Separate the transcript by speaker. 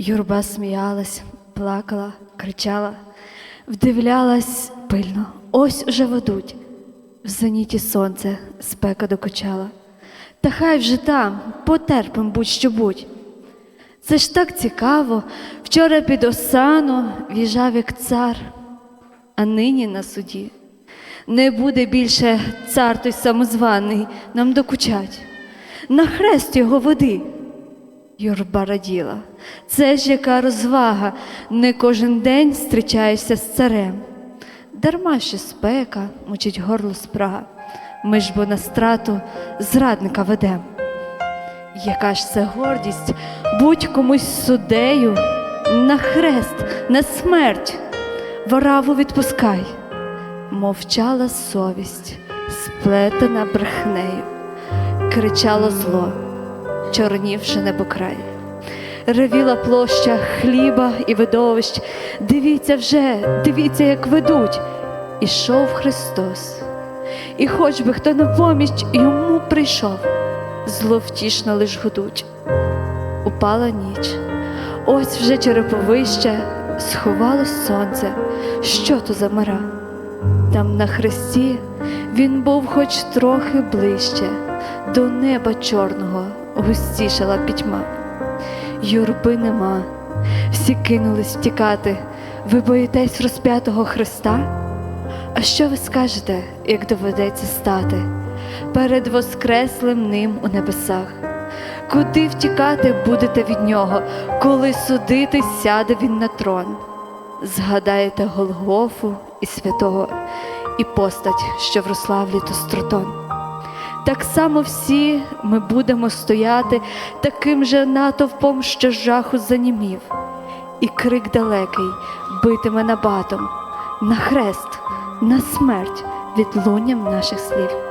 Speaker 1: Юрба сміялась, плакала, кричала, вдивлялась пильно. Ось уже ведуть. В зеніті сонце спека докочала. Та хай вже там потерпим будь-що будь. Це ж так цікаво. Вчора під осану в'їжджав як цар, а нині на суді. Не буде більше цар той самозваний нам докучать. На хрест його води. Юрба раділа. Це ж яка розвага, не кожен день зустрічаєшся з царем. Дарма що спека мучить горло спрага. Ми ж бо на страту зрадника ведем. Яка ж це гордість, будь комусь суддею, на хрест, на смерть, вораву відпускай. Мовчала совість, сплетена брехнею, кричало зло, чорнівши небокрай. Ревіла площа хліба і видовищ. Дивіться вже, дивіться, як ведуть. Ішов Христос. І хоч би хто на поміч йому прийшов, зло втішно лиш гудуть. Упала ніч, ось вже череповище, сховалось сонце. Що то за мара? Там на хресті він був хоч трохи ближче, до неба чорного густішала пітьма. Юрби нема, всі кинулись втікати. Ви боїтесь розп'ятого Христа? А що ви скажете, як доведеться стати перед воскреслим ним у небесах? Куди втікати будете від нього, коли судити сяде він на трон? Згадаєте Голгофу і святого, і постать, що вросла в стротон. Так само всі ми будемо стояти таким же натовпом, що жаху занімів, і крик далекий битиме набатом на хрест, на смерть відлунням наших слів.